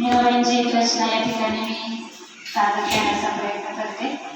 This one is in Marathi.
मेवाड्यांची एक रचना या ठिकाणी मी सादर करण्याचा प्रयत्न करते.